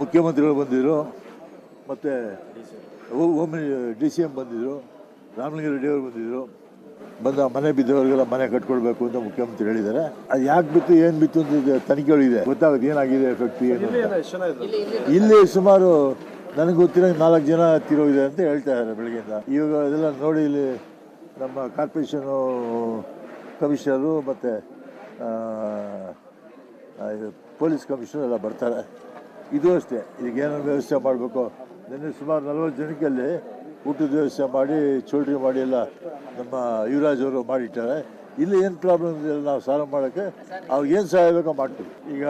ಮುಖ್ಯಮಂತ್ರಿಗಳು ಬಂದಿದ್ರು ಮತ್ತು ಹೋಮ್ ಡಿ ಸಿ ಎಂ ಬಂದಿದ್ರು ರಾಮಲಿಂಗ ರೆಡ್ಡಿ ಅವರು ಬಂದಿದ್ರು. ಬಂದ ಮನೆ ಬಿದ್ದವರಿಗೆಲ್ಲ ಮನೆ ಕಟ್ಕೊಳ್ಬೇಕು ಅಂತ ಮುಖ್ಯಮಂತ್ರಿ ಹೇಳಿದ್ದಾರೆ. ಅದು ಯಾಕೆ ಬಿತ್ತು ಏನು ಬಿತ್ತು ಅಂತ ಇದು ತನಿಖೆಗಳಿದೆ ಗೊತ್ತಾಗುತ್ತೆ ಏನಾಗಿದೆ ಎಫೆಕ್ಟ್ ಏನು ಅಂತ. ಇಲ್ಲಿ ಸುಮಾರು ನನಗೆ ಗೊತ್ತಿರೋ ನಾಲ್ಕು ಜನ ತಿರುಗಿದೆ ಅಂತ ಹೇಳ್ತಾ ಇದ್ದಾರೆ ಬೆಳಗ್ಗೆಯಿಂದ. ಇವಾಗ ಅದೆಲ್ಲ ನೋಡಿ ಇಲ್ಲಿ ನಮ್ಮ ಕಾರ್ಪೊರೇಷನು ಕಮಿಷನರು ಮತ್ತು ಪೊಲೀಸ್ ಕಮಿಷನರ್ ಎಲ್ಲ ಬರ್ತಾರೆ. ಇದು ಅಷ್ಟೇ. ಈಗ ಏನೇನು ವ್ಯವಸ್ಥೆ ಮಾಡಬೇಕು. ನಿನ್ನೆ ಸುಮಾರು ನಲ್ವತ್ತು ಜನಕ್ಕೆ ಅಲ್ಲಿ ಊಟದ ವ್ಯವಸ್ಥೆ ಮಾಡಿ, ಚೌಲ್ಟ್ರಿ ಮಾಡಿ ಎಲ್ಲ ನಮ್ಮ ಯುವರಾಜ್ ಅವರು ಮಾಡಿಟ್ಟಾರೆ ಇಲ್ಲಿ ಏನು ಪ್ರಾಬ್ಲಮ್ ಇದೆಯಲ್ಲ ನಾವು ಸಾಲ್ವ್ ಮಾಡೋಕ್ಕೆ ಅವ್ರಿಗೆ ಏನು ಸಹಾಯ ಬೇಕೋ ಮಾಡ್ತೀವಿ. ಈಗ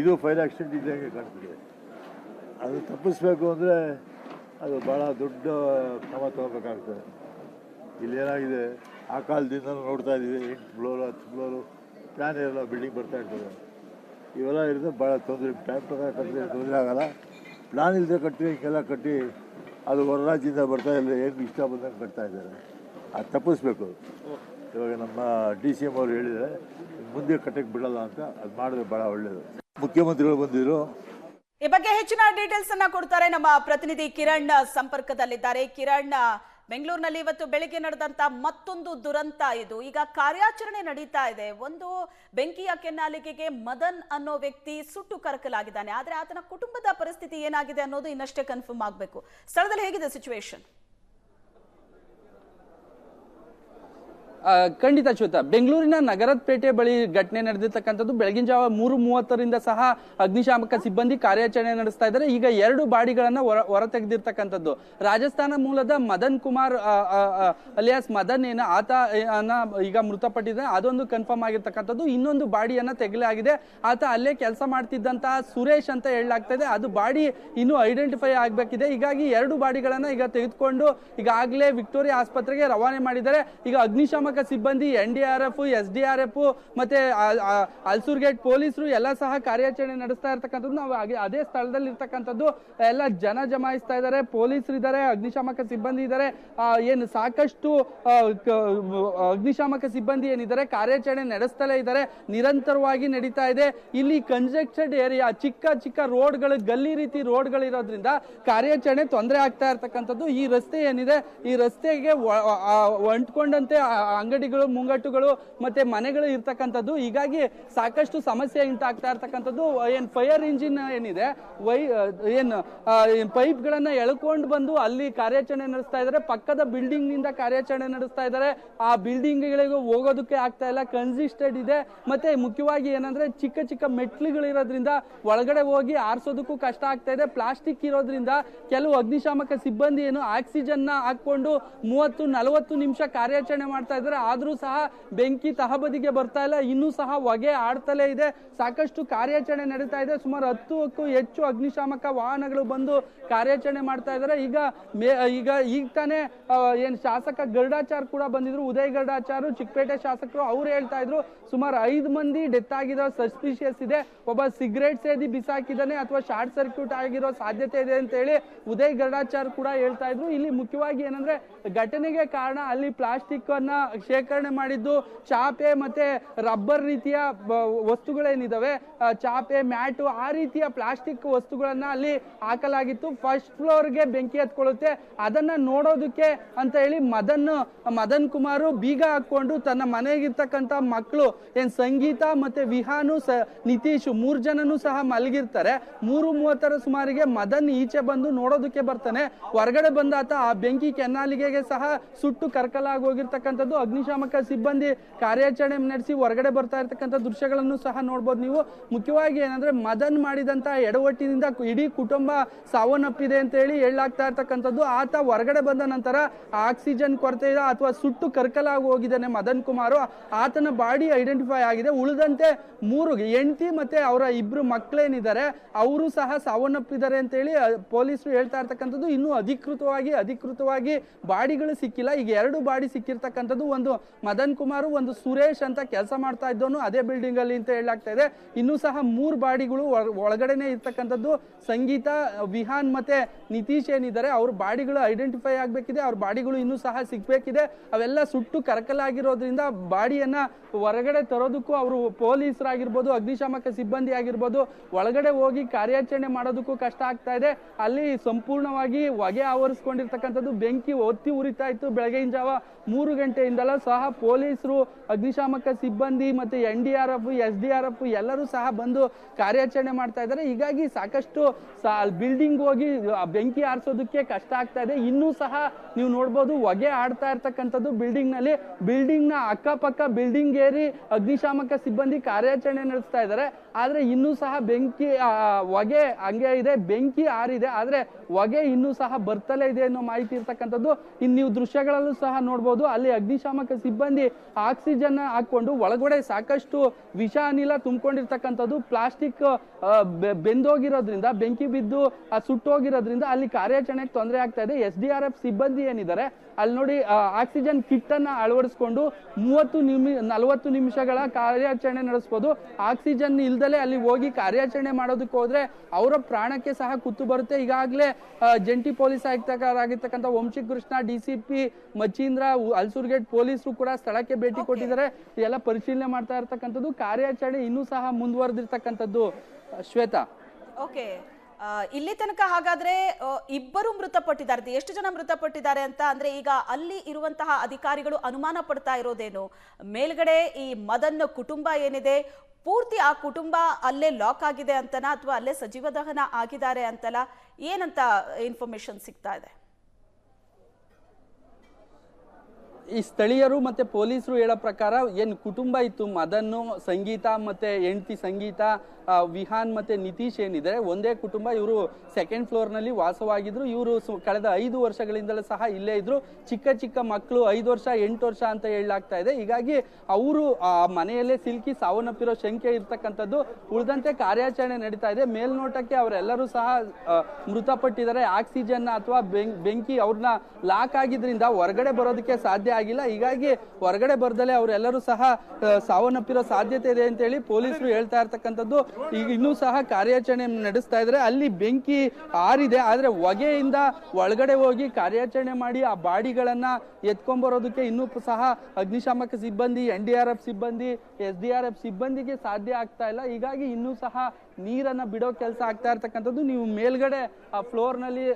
ಇದು ಫೈರ್ ಆಕ್ಸಿಡೆಂಟ್ ಇದ್ದಂಗೆ ಕಾಣ್ತಿದೆ. ಅದು ತಪ್ಪಿಸ್ಬೇಕು ಅಂದರೆ ಅದು ಭಾಳ ದೊಡ್ಡ ಕ್ರಮ ತಗೋಬೇಕಾಗ್ತದೆ. ಇಲ್ಲಿ ಏನಾಗಿದೆ? ಆ ಕಾಲದಿಂದ ನೋಡ್ತಾ ಇದ್ದೀವಿ ಎಂಟು ಫ್ಲೋರು ಹತ್ತು ಫ್ಲೋರು ಪ್ಲಾನ್ ಇರಲ್ಲ ಬಿಲ್ಡಿಂಗ್ ಬರ್ತಾ ಇರ್ತದೆ. ಇವೆಲ್ಲ ಇರೋದು ಭಾಳ ತೊಂದರೆ. ಪ್ಲ್ಯಾನ್ ಪ್ರಕಾರ ಕಟ್ಟಿದ್ರೆ ತೊಂದರೆ ಆಗಲ್ಲ. ಪ್ಲ್ಯಾನ್ ಇಲ್ಲದೆ ಕಟ್ಟಿ ಹಿಂಗೆಲ್ಲ ಕಟ್ಟಿ ಅದು ಹೊರ ರಾಜ್ಯದಿಂದ ಬರ್ತಾ ಇಲ್ಲ ಏನು ಇಷ್ಟ ಬಂದಂಗೆ ಕಟ್ತಾ ಇದ್ದಾರೆ. ಅದು ತಪ್ಪಿಸ್ಬೇಕು. ಇವಾಗ ನಮ್ಮ ಡಿ ಸಿ ಎಂ ಅವರು ಹೇಳಿದರೆ, ಮುಂದೆ ಕಟ್ಟಕ್ಕೆ ಬಿಡಲ್ಲ ಅಂತ ಅದು ಮಾಡಿದ್ರೆ ಭಾಳ ಒಳ್ಳೆಯದು ಮುಖ್ಯಮಂತ್ರಿಗಳು ಬಂದಿದ್ರು. ಈ ಬಗ್ಗೆ ಹೆಚ್ಚಿನ ಡೀಟೇಲ್ಸ್ ಅನ್ನ ಕೊಡ್ತಾರೆ ನಮ್ಮ ಪ್ರತಿನಿಧಿ ಕಿರಣ್ ಸಂಪರ್ಕದಲ್ಲಿದ್ದಾರೆ. ಕಿರಣ್ ಬೆಂಗಳೂರಿನಲ್ಲಿ ಇವತ್ತು ಬೆಳಿಗ್ಗೆ ನಡೆದಂತ ಮತ್ತೊಂದು ದುರಂತ ಇದು. ಈಗ ಕಾರ್ಯಾಚರಣೆ ನಡೀತಾ ಇದೆ. ಒಂದು ಬೆಂಕಿಯ ಕೆನ್ನಾಲಿಗೆಗೆ ಮದನ್ ಅನ್ನೋ ವ್ಯಕ್ತಿ ಸುಟ್ಟು ಕರಕಲಾಗಿದ್ದಾನೆ. ಆದ್ರೆ ಆತನ ಕುಟುಂಬದ ಪರಿಸ್ಥಿತಿ ಏನಾಗಿದೆ ಅನ್ನೋದು ಇನ್ನಷ್ಟೇ ಕನ್ಫರ್ಮ್ ಆಗಬೇಕು. ಸ್ಥಳದಲ್ಲಿ ಹೇಗಿದೆ ಸಿಚುವೇಶನ್ ಖಂಡಿತ ಶ್ವೇತ, ಬೆಂಗಳೂರಿನ ನಗರದ ಪೇಟೆ ಬಳಿ ಘಟನೆ ನಡೆದಿರ್ತಕ್ಕಂಥದ್ದು ಬೆಳಗಿನ ಜಾವ ಮೂರು ಮೂವತ್ತರಿಂದ ಸಹ ಅಗ್ನಿಶಾಮಕ ಸಿಬ್ಬಂದಿ ಕಾರ್ಯಾಚರಣೆ ನಡೆಸ್ತಾ ಇದ್ದಾರೆ. ಈಗ ಎರಡು ಬಾಡಿಗಳನ್ನ ಹೊರ ಹೊರ ರಾಜಸ್ಥಾನ ಮೂಲದ ಮದನ್ ಕುಮಾರ್ ಅಲಿಯಾಸ್ ಮದನ್ ಏನ, ಆತ ಈಗ ಮೃತಪಟ್ಟಿದ್ದಾರೆ. ಅದೊಂದು ಕನ್ಫರ್ಮ್ ಆಗಿರ್ತಕ್ಕಂಥದ್ದು. ಇನ್ನೊಂದು ಬಾಡಿಯನ್ನ ತೆಗೆಲಾಗಿದೆ ಆತ ಅಲ್ಲೇ ಕೆಲಸ ಮಾಡ್ತಿದ್ದಂತಹ ಸುರೇಶ್ ಅಂತ ಹೇಳಲಾಗ್ತಾ ಇದೆ. ಅದು ಬಾಡಿ ಇನ್ನೂ ಐಡೆಂಟಿಫೈ ಆಗ್ಬೇಕಿದೆ. ಹೀಗಾಗಿ ಎರಡು ಬಾಡಿಗಳನ್ನ ಈಗ ತೆಗೆದುಕೊಂಡು ಈಗಾಗಲೇ ವಿಕ್ಟೋರಿಯಾ ಆಸ್ಪತ್ರೆಗೆ ರವಾನೆ ಮಾಡಿದ್ದಾರೆ. ಈಗ ಅಗ್ನಿಶಾಮಕ ಸಿಬ್ಬಂದಿ N D R F S D R F ಮತ್ತೆ ಆ- ಆ- ಅಲ್ಸೂರ್ ಗೇಟ್ ಪೊಲೀಸರು ಎಲ್ಲ ಸಹ ಕಾರ್ಯಾಚರಣೆ ನಡೆಸ್ತಾ ಇರ್ತಕ್ಕಂಥದ್ದು. ನಾವು ಅದೇ ಸ್ಥಳದಲ್ಲಿ ಇರ್ತಕ್ಕಂಥದ್ದು ಎಲ್ಲ ಜನ ಜಮಾಯಿಸ್ತಾ ಇದ್ದಾರೆ. ಪೊಲೀಸರು ಇದ್ದಾರೆ, ಅಗ್ನಿಶಾಮಕ ಸಿಬ್ಬಂದಿ ಇದ್ದಾರೆ. ಏನು ಸಾಕಷ್ಟು ಅಗ್ನಿಶಾಮಕ ಸಿಬ್ಬಂದಿ ಏನಿದ್ದಾರೆ, ಕಾರ್ಯಾಚರಣೆ ನಡೆಸ್ತಲೇ ಇದ್ದಾರೆ. ನಿರಂತರವಾಗಿ ನಡೀತಾ ಇದೆ. ಇಲ್ಲಿ ಕಂಜೆಕ್ಟೆಡ್ ಏರಿಯಾ ಚಿಕ್ಕ ಚಿಕ್ಕ ರೋಡ್ಗಳು, ಗಲ್ಲಿ ರೀತಿ ರೋಡ್ಗಳು ಇರೋದ್ರಿಂದ ಕಾರ್ಯಾಚರಣೆ ತೊಂದರೆ ಆಗ್ತಾ ಇರ್ತಕ್ಕಂಥದ್ದು. ಈ ರಸ್ತೆ ಏನಿದೆ, ಈ ರಸ್ತೆಗೆ ಒಂಟಿಕೊಂಡಂತೆ ಅಂಟ್ಕೊಂಡಂತೆ ಅಂಗಡಿಗಳು, ಮುಂಗಟ್ಟುಗಳು ಮತ್ತೆ ಮನೆಗಳು ಇರ್ತಕ್ಕಂಥದ್ದು. ಹೀಗಾಗಿ ಸಾಕಷ್ಟು ಸಮಸ್ಯೆ ಉಂಟಾಗ್ತಾ ಇರ್ತಕ್ಕಂಥದ್ದು. ಏನ್ ಫೈರ್ ಇಂಜಿನ್ ಏನಿದೆ, ವೈ, ಏನು ಪೈಪ್ ಗಳನ್ನ ಎಳ್ಕೊಂಡು ಬಂದು ಅಲ್ಲಿ ಕಾರ್ಯಾಚರಣೆ ನಡೆಸ್ತಾ ಇದ್ದಾರೆ. ಪಕ್ಕದ ಬಿಲ್ಡಿಂಗ್ನಿಂದ ಕಾರ್ಯಾಚರಣೆ ನಡೆಸ್ತಾ ಇದ್ದಾರೆ. ಆ ಬಿಲ್ಡಿಂಗ್ ಗಳಿಗೆ ಹೋಗೋದಕ್ಕೆ ಆಗ್ತಾ ಇಲ್ಲ. ಕನ್ಸಿಸ್ಟೆಡ್ ಇದೆ. ಮತ್ತೆ ಮುಖ್ಯವಾಗಿ ಏನಂದ್ರೆ ಚಿಕ್ಕ ಚಿಕ್ಕ ಮೆಟ್ಲುಗಳಿರೋದ್ರಿಂದ ಒಳಗಡೆ ಹೋಗಿ ಆರಿಸೋದಕ್ಕೂ ಕಷ್ಟ ಆಗ್ತಾ ಇದೆ. ಪ್ಲಾಸ್ಟಿಕ್ ಇರೋದ್ರಿಂದ ಕೆಲವು ಅಗ್ನಿಶಾಮಕ ಸಿಬ್ಬಂದಿ ಏನು ಆಕ್ಸಿಜನ್ನ ಹಾಕೊಂಡು ಮೂವತ್ತು ನಲವತ್ತು ನಿಮಿಷ ಕಾರ್ಯಾಚರಣೆ ಮಾಡ್ತಾ ಇದ್ದಾರೆ. ಆದ್ರೂ ಸಹ ಬೆಂಕಿ ತಹಬದಿಗೆ ಬರ್ತಾ ಇಲ್ಲ, ಇನ್ನೂ ಸಹ ಹೊಗೆ ಆಡ್ತಲೇ ಇದೆ. ಸಾಕಷ್ಟು ಕಾರ್ಯಾಚರಣೆ ನಡೀತಾ ಇದೆ. ಸುಮಾರು ಹತ್ತಕ್ಕೂ ಹೆಚ್ಚು ಅಗ್ನಿಶಾಮಕ ವಾಹನಗಳು ಬಂದು ಕಾರ್ಯಾಚರಣೆ ಮಾಡ್ತಾ ಇದ್ದಾರೆ. ಈಗ ಈಗ ಈಗ ತಾನೇ ಏನ್ ಶಾಸಕ ಗರುಡಾಚಾರ್ ಕೂಡ ಬಂದಿದ್ರು. ಉದಯ್ ಗರುಡಾಚಾರ್, ಚಿಕ್ಕಪೇಟೆ ಶಾಸಕರು ಅವ್ರು ಹೇಳ್ತಾ ಇದ್ರು, ಸುಮಾರು ಐದು ಮಂದಿ ಡೆತ್ ಆಗಿರೋ ಸಸ್ಪಿಷಿಯಸ್ ಇದೆ. ಒಬ್ಬ ಸಿಗರೇಟ್ ಸೇದಿ ಬಿಸಾಕಿದಾನೆ ಅಥವಾ ಶಾರ್ಟ್ ಸರ್ಕ್ಯೂಟ್ ಆಗಿರೋ ಸಾಧ್ಯತೆ ಇದೆ ಅಂತ ಹೇಳಿ ಉದಯ್ ಗರುಡಾಚಾರ್ ಕೂಡ ಹೇಳ್ತಾ ಇದ್ರು. ಇಲ್ಲಿ ಮುಖ್ಯವಾಗಿ ಏನಂದ್ರೆ ಘಟನೆಗೆ ಕಾರಣ ಅಲ್ಲಿ ಪ್ಲಾಸ್ಟಿಕ್ ಅನ್ನ ಶೇಖರಣೆ ಮಾಡಿದ್ದು ಚಾಪೆ ಮತ್ತೆ ರಬ್ಬರ್ ರೀತಿಯ ವಸ್ತುಗಳೇನಿದಾವೆ ಚಾಪೆ, ಮ್ಯಾಟು, ಆ ರೀತಿಯ ಪ್ಲಾಸ್ಟಿಕ್ ವಸ್ತುಗಳನ್ನು ಅಲ್ಲಿ ಹಾಕಲಾಗಿತ್ತು. ಫಸ್ಟ್ ಫ್ಲೋರ್ಗೆ ಬೆಂಕಿ ಹತ್ಕೊಳ್ಳುತ್ತೆ. ಅದನ್ನ ನೋಡೋದಕ್ಕೆ ಅಂತ ಹೇಳಿ ಮದನ್ ಮದನ್ ಕುಮಾರು ಬೀಗ ಹಾಕೊಂಡು ತನ್ನ ಮನೆಗಿರ್ತಕ್ಕಂತ ಮಕ್ಕಳು ಏನು ಸಂಗೀತ ಮತ್ತೆ ವಿಹಾನು ಸ, ನಿತೀಶ್ ಮೂರು ಜನನು ಸಹ ಮಲಗಿರ್ತಾರೆ. ಮೂರು ಮೂವತ್ತರ ಸುಮಾರಿಗೆ ಮದನ್ ಈಚೆ ಬಂದು ನೋಡೋದಕ್ಕೆ ಬರ್ತಾನೆ. ಹೊರಗಡೆ ಬಂದಾತ ಆ ಬೆಂಕಿ ಕೆನ್ನಾಲಿಗೆಗೆ ಸಹ ಸುಟ್ಟು ಕರ್ಕಲಾಗಿ ಹೋಗಿರ್ತಕ್ಕಂಥದ್ದು ಅಗ್ನಿಶಾಮಕ ಸಿಬ್ಬಂದಿ ಕಾರ್ಯಾಚರಣೆ ನಡೆಸಿ ಹೊರಗಡೆ ಬರ್ತಾ ಇರ್ತಕ್ಕಂಥ ದೃಶ್ಯಗಳನ್ನು ಸಹ ನೋಡ್ಬೋದು ನೀವು. ಮುಖ್ಯವಾಗಿ ಏನಂದ್ರೆ ಮದನ್ ಮಾಡಿದಂತ ಎಡವಟ್ಟಿನಿಂದ ಇಡೀ ಕುಟುಂಬ ಸಾವನ್ನಪ್ಪಿದೆ ಅಂತ ಹೇಳಿ ಹೇಳಲಾಗ್ತಾ ಇರ್ತಕ್ಕಂಥದ್ದು. ಆತ ಹೊರಗಡೆ ಬಂದ ನಂತರ ಆಕ್ಸಿಜನ್ ಕೊರತೆ ಅಥವಾ ಸುಟ್ಟು ಕರ್ಕಲಾಗಿ ಹೋಗಿದ್ದಾನೆ ಮದನ್ ಕುಮಾರ್. ಆತನ ಬಾಡಿ ಐಡೆಂಟಿಫೈ ಆಗಿದೆ. ಉಳಿದಂತೆ ಮೂರು ಹೆಂಡತಿ ಮತ್ತೆ ಅವರ ಇಬ್ರು ಮಕ್ಕಳೇನಿದ್ದಾರೆ, ಅವರು ಸಹ ಸಾವನ್ನಪ್ಪಿದ್ದಾರೆ ಅಂತ ಹೇಳಿ ಪೊಲೀಸರು ಹೇಳ್ತಾ ಇರ್ತಕ್ಕಂಥದ್ದು. ಇನ್ನೂ ಅಧಿಕೃತವಾಗಿ ಅಧಿಕೃತವಾಗಿ ಬಾಡಿಗಳು ಸಿಕ್ಕಿಲ್ಲ. ಈಗ ಎರಡು ಬಾಡಿ ಸಿಕ್ಕಿರ್ತಕ್ಕಂಥದ್ದು. ಒಂದು ಮದನ್ ಕುಮಾರ್, ಒಂದು ಸುರೇಶ್ ಅಂತ ಕೆಲಸ ಮಾಡ್ತಾ ಇದ್ದವನು ಅದೇ ಬಿಲ್ಡಿಂಗ್ ಅಲ್ಲಿ ಅಂತ ಹೇಳಲಾಗ್ತಾ ಇದೆ. ಇನ್ನೂ ಸಹ ಮೂರು ಬಾಡಿಗಳು ಒಳ- ಒಳಗಡೆನೆ ಇರ್ತಕ್ಕಂಥದ್ದು ಸಂಗೀತ, ವಿಹಾನ್ ಮತ್ತೆ ನಿತೀಶ್ ಏನಿದ್ದಾರೆ, ಅವ್ರ ಬಾಡಿಗಳು ಐಡೆಂಟಿಫೈ ಆಗಬೇಕಿದೆ. ಅವ್ರ ಬಾಡಿಗಳು ಇನ್ನೂ ಸಹ ಸಿಗ್ಬೇಕಿದೆ. ಅವೆಲ್ಲ ಸುಟ್ಟು ಕರಕಲಾಗಿರೋದ್ರಿಂದ ಬಾಡಿಯನ್ನ ಹೊರಗಡೆ ತರೋದಕ್ಕೂ ಅವರು ಪೊಲೀಸರಾಗಿರ್ಬೋದು, ಅಗ್ನಿಶಾಮಕ ಸಿಬ್ಬಂದಿ ಆಗಿರ್ಬೋದು, ಒಳಗಡೆ ಹೋಗಿ ಕಾರ್ಯಾಚರಣೆ ಮಾಡೋದಕ್ಕೂ ಕಷ್ಟ ಆಗ್ತಾ ಇದೆ. ಅಲ್ಲಿ ಸಂಪೂರ್ಣವಾಗಿ ಹೊಗೆ ಆವರಿಸ್ಕೊಂಡಿರ್ತಕ್ಕಂಥದ್ದು ಬೆಂಕಿ ಒತ್ತಿ ಉರಿತಾ ಇತ್ತು ಬೆಳಗಿನ ಜಾವ ಮೂರು ಗಂಟೆಯಿಂದಲೂ ಸಹ ಪೊಲೀಸರು, ಅಗ್ನಿಶಾಮಕ ಸಿಬ್ಬಂದಿ ಮತ್ತೆ N D R F, S D R F ಎಲ್ಲರೂ ಸಹ ಬಂದು ಕಾರ್ಯಾಚರಣೆ ಮಾಡ್ತಾ ಇದ್ದಾರೆ. ಹೀಗಾಗಿ ಸಾಕಷ್ಟು ಬಿಲ್ಡಿಂಗ್ ಹೋಗಿ ಬೆಂಕಿ ಆರಿಸೋದಕ್ಕೆ ಕಷ್ಟ ಆಗ್ತಾ ಇದೆ. ಇನ್ನೂ ಸಹ ನೀವು ನೋಡ್ಬೋದು, ಹೊಗೆ ಆಡ್ತಾ ಇರ್ತಕ್ಕಂಥದ್ದು ಬಿಲ್ಡಿಂಗ್ನಲ್ಲಿ ಬಿಲ್ಡಿಂಗ್ನ ಅಕ್ಕಪಕ್ಕ ಬಿಲ್ಡಿಂಗ್ ಏರಿ ಅಗ್ನಿಶಾಮಕ ಸಿಬ್ಬಂದಿ ಕಾರ್ಯಾಚರಣೆ ನಡೆಸ್ತಾ ಇದ್ದಾರೆ. ಆದ್ರೆ ಇನ್ನೂ ಸಹ ಬೆಂಕಿ ಹೊಗೆ ಹಂಗೆ ಇದೆ, ಬೆಂಕಿ ಆರಿದೆ. ಆದ್ರೆ ಹೊಗೆ ಇನ್ನೂ ಸಹ ಬರ್ತಲೇ ಇದೆ ಅನ್ನೋ ಮಾಹಿತಿ ಇರ್ತಕ್ಕಂಥದ್ದು. ಇನ್ನು ನೀವು ದೃಶ್ಯಗಳಲ್ಲೂ ಸಹ ನೋಡ್ಬೋದು. ಅಲ್ಲಿ ಅಗ್ನಿಶಾಮಕ ಸಿಬ್ಬಂದಿ ಆಕ್ಸಿಜನ್ ಹಾಕೊಂಡು ಒಳಗಡೆ ಸಾಕಷ್ಟು ವಿಷ, ಅನಿಲ ತುಂಬಿಕೊಂಡಿರ್ತಕ್ಕಂಥದ್ದು ಪ್ಲಾಸ್ಟಿಕ್ ಬೆಂದೋಗಿರೋದ್ರಿಂದ, ಬೆಂಕಿ ಬಿದ್ದು ಸುಟ್ಟೋಗಿರೋದ್ರಿಂದ ಅಲ್ಲಿ ಕಾರ್ಯಾಚರಣೆಗೆ ತೊಂದರೆ ಆಗ್ತಾ ಇದೆ. ಎಸ್ ಡಿ ಎಫ್ ಸಿಬ್ಬಂದಿ ಏನಿದ್ದಾರೆ, ಅಲ್ಲಿ ನೋಡಿ ಆಕ್ಸಿಜನ್ ಕಿಟ್ ಅನ್ನ ಅಳವಡಿಸಿಕೊಂಡು ಮೂವತ್ತು ನಿಮಿ, ನಲವತ್ತು ನಿಮಿಷಗಳ ಕಾರ್ಯಾಚರಣೆ ನಡೆಸ್ಬೋದು. ಆಕ್ಸಿಜನ್ ಇಲ್ದಲೆ ಅಲ್ಲಿ ಹೋಗಿ ಕಾರ್ಯಾಚರಣೆ ಮಾಡೋದಕ್ಕೆ ಹೋದ್ರೆ ಅವರ ಪ್ರಾಣಕ್ಕೆ ಸಹ ಕುತ್ತು ಬರುತ್ತೆ. ಈಗಾಗಲೇ ಜಂಟಿ police ಆಯುಕ್ತರಾಗಿರ್ತಕ್ಕಂಥ Vamshi Krishna D C P Machindra Ulsoor Gate ಪೊಲೀಸರು ಕೂಡ ಸ್ಥಳಕ್ಕೆ ಭೇಟಿ ಕೊಟ್ಟಿದ್ದಾರೆ. ಎಲ್ಲ ಪರಿಶೀಲನೆ ಮಾಡ್ತಾ ಇರ್ತಕ್ಕಂಥದ್ದು ಕಾರ್ಯಾಚರಣೆ ಇನ್ನೂ ಸಹ ಮುಂದುವರೆದಿರ್ತಕ್ಕಂಥದ್ದು ಶ್ವೇತಾ. ಓಕೆ ಇಲ್ಲಿ ತನಕ ಹಾಗಾದ್ರೆ ಇಬ್ಬರು ಮೃತಪಟ್ಟಿದ್ದಾರೆ. ಎಷ್ಟು ಜನ ಮೃತಪಟ್ಟಿದ್ದಾರೆ ಅಂತ ಅಂದ್ರೆ ಈಗ ಅಲ್ಲಿ ಇರುವಂತಹ ಅಧಿಕಾರಿಗಳು ಅನುಮಾನ ಪಡ್ತಾ ಇರೋದೇನು? ಮೇಲ್ಗಡೆ ಈ ಮದನ್ ಕುಟುಂಬ ಏನಿದೆ? ಪೂರ್ತಿ ಆ ಕುಟುಂಬ ಅಲ್ಲೇ ಲಾಕ್ ಆಗಿದೆ ಅಂತನಾ? ಅಥವಾ ಅಲ್ಲೇ ಸಜೀವ ದಹನ ಆಗಿದ್ದಾರೆ ಅಂತಲ್ಲ ಏನಂತ ಇನ್ಫಾರ್ಮೇಶನ್ ಸಿಗ್ತಾ ಇದೆ? ಈ ಸ್ಥಳೀಯರು ಮತ್ತೆ ಪೊಲೀಸರು ಹೇಳೋ ಪ್ರಕಾರ ಏನು ಕುಟುಂಬ ಇತ್ತು, ಮದನ್ನು, ಸಂಗೀತ ಮತ್ತೆ ಹೆಂಡತಿ ಸಂಗೀತ ವಿಹಾನ್ ಮತ್ತೆ ನಿತೀಶ್ ಏನಿದೆ ಒಂದೇ ಕುಟುಂಬ, ಇವರು ಸೆಕೆಂಡ್ ಫ್ಲೋರ್ನಲ್ಲಿ ವಾಸವಾಗಿದ್ರು, ಇವರು ಕಳೆದ ಐದು ವರ್ಷಗಳಿಂದಲೂ ಸಹ ಇಲ್ಲೇ ಇದ್ರು. ಚಿಕ್ಕ ಚಿಕ್ಕ ಮಕ್ಕಳು ಐದು ವರ್ಷ, ಎಂಟು ವರ್ಷ ಅಂತ ಹೇಳಲಾಗ್ತಾ ಇದೆ. ಹೀಗಾಗಿ ಅವರು, ಆ, ಮನೆಯಲ್ಲೇ ಸಿಲುಕಿ ಸಾವನ್ನಪ್ಪಿರೋ ಶಂಕೆ ಇರ್ತಕ್ಕಂಥದ್ದು ಉಳಿದಂತೆ ಕಾರ್ಯಾಚರಣೆ ನಡೀತಾ ಇದೆ. ಮೇಲ್ನೋಟಕ್ಕೆ ಅವರೆಲ್ಲರೂ ಸಹ ಮೃತಪಟ್ಟಿದ್ದಾರೆ. ಆಕ್ಸಿಜನ್ ಅಥವಾ ಬೆಂಕಿ ಅವ್ರನ್ನ ಲಾಕ್ ಆಗಿದ್ರಿಂದ ಹೊರಗಡೆ ಬರೋದಕ್ಕೆ ಸಾಧ್ಯ ಆಗಿಲ್ಲ. ಹೀಗಾಗಿ ಹೊರಗಡೆ ಬರ್ದಲೆ ಅವರೆಲ್ಲರೂ ಸಹ ಸಾವನ್ನಪ್ಪಿರೋ ಸಾಧ್ಯತೆ ಇದೆ ಅಂತ ಹೇಳಿ ಪೊಲೀಸರು ಹೇಳ್ತಾ ಇರ್ತಕ್ಕಂಥದ್ದು. ಈಗ ಇನ್ನೂ ಸಹ ಕಾರ್ಯಾಚರಣೆ ನಡೆಸ್ತಾ ಇದ್ದಾರೆ ಅಲ್ಲಿ ಬೆಂಕಿ ಆರಿದೆ. ಆದ್ರೆ ಹೊಗೆಯಿಂದ ಒಳಗಡೆ ಹೋಗಿ ಕಾರ್ಯಾಚರಣೆ ಮಾಡಿ ಆ ಬಾಡಿಗಳನ್ನ ಎತ್ಕೊಂಡ್ಬರೋದಕ್ಕೆ ಇನ್ನೂ ಸಹ ಅಗ್ನಿಶಾಮಕ ಸಿಬ್ಬಂದಿ, ಎನ್ ಡಿ ಆರ್ ಎಫ್ ಸಿಬ್ಬಂದಿ, ಎಸ್ ಡಿ ಆರ್ ಎಫ್ ಸಿಬ್ಬಂದಿಗೆ ಸಾಧ್ಯ ಆಗ್ತಾ ಇಲ್ಲ. ಹೀಗಾಗಿ ಇನ್ನೂ ಸಹ ನೀರನ್ನ ಬಿಡೋ ಕೆಲಸ ಆಗ್ತಾ ಇರ್ತಕ್ಕಂಥದ್ದು ನೀವು ಮೇಲ್ಗಡೆ ಆ ಫ್ಲೋರ್ನಲ್ಲಿ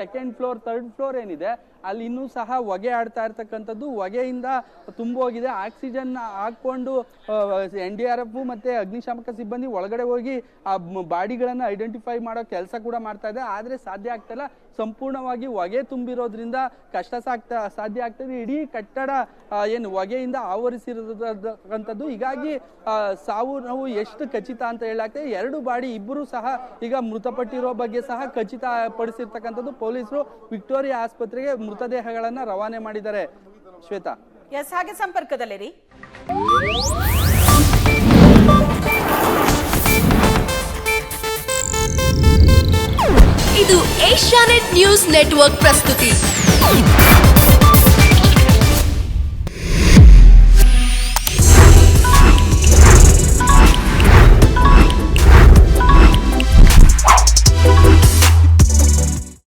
ಸೆಕೆಂಡ್ ಫ್ಲೋರ್ ಥರ್ಡ್ ಫ್ಲೋರ್ ಏನಿದೆ, ಅಲ್ಲಿ ಇನ್ನೂ ಸಹ ಹೊಗೆ ಆಡ್ತಾ ಇರ್ತಕ್ಕಂಥದ್ದು. ಹೊಗೆಯಿಂದ ತುಂಬೋಗಿದೆ. ಆಕ್ಸಿಜನ್ ಹಾಕೊಂಡು ಎನ್ ಡಿ ಆರ್ ಎಫ್ ಮತ್ತೆ ಅಗ್ನಿಶಾಮಕ ಸಿಬ್ಬಂದಿ ಒಳಗಡೆ ಹೋಗಿ ಆ ಬಾಡಿಗಳನ್ನು ಐಡೆಂಟಿಫೈ ಮಾಡೋ ಕೆಲಸ ಕೂಡ ಮಾಡ್ತಾ ಇದೆ. ಆದ್ರೆ ಸಾಧ್ಯ ಆಗ್ತಾ ಇಲ್ಲ. ಸಂಪೂರ್ಣವಾಗಿ ಹೊಗೆ ತುಂಬಿರೋದ್ರಿಂದ ಕಷ್ಟ ಸಾಗ್ತಾ ಸಾಧ್ಯ ಆಗ್ತದೆ ಇಡೀ ಕಟ್ಟಡ ಏನು ಹೊಗೆಯಿಂದ ಆವರಿಸಿರೋದಂಥದ್ದು ಹೀಗಾಗಿ ಸಾವು ನಾವು ಎಷ್ಟು ಖಚಿತ ಅಂತ ಹೇಳಾಗ್ತದೆ ಎರಡು ಬಾಡಿ ಇಬ್ಬರು ಸಹ ಈಗ ಮೃತಪಟ್ಟಿರೋ ಬಗ್ಗೆ ಸಹ ಖಚಿತ ಪಡಿಸಿರ್ತಕ್ಕಂಥದ್ದು ಪೊಲೀಸರು ವಿಕ್ಟೋರಿಯಾ ಆಸ್ಪತ್ರೆಗೆ ಮೃತದೇಹಗಳನ್ನ ರವಾನೆ ಮಾಡಿದ್ದಾರೆ. ಶ್ವೇತಾ. ಎಸ್ ಹಾಗೆ ಸಂಪರ್ಕದಲ್ಲಿರಿ. ಇದು ಏಷ್ಯಾನೆಟ್ ನ್ಯೂಸ್ ನೆಟ್ವರ್ಕ್ ಪ್ರಸ್ತುತಿ.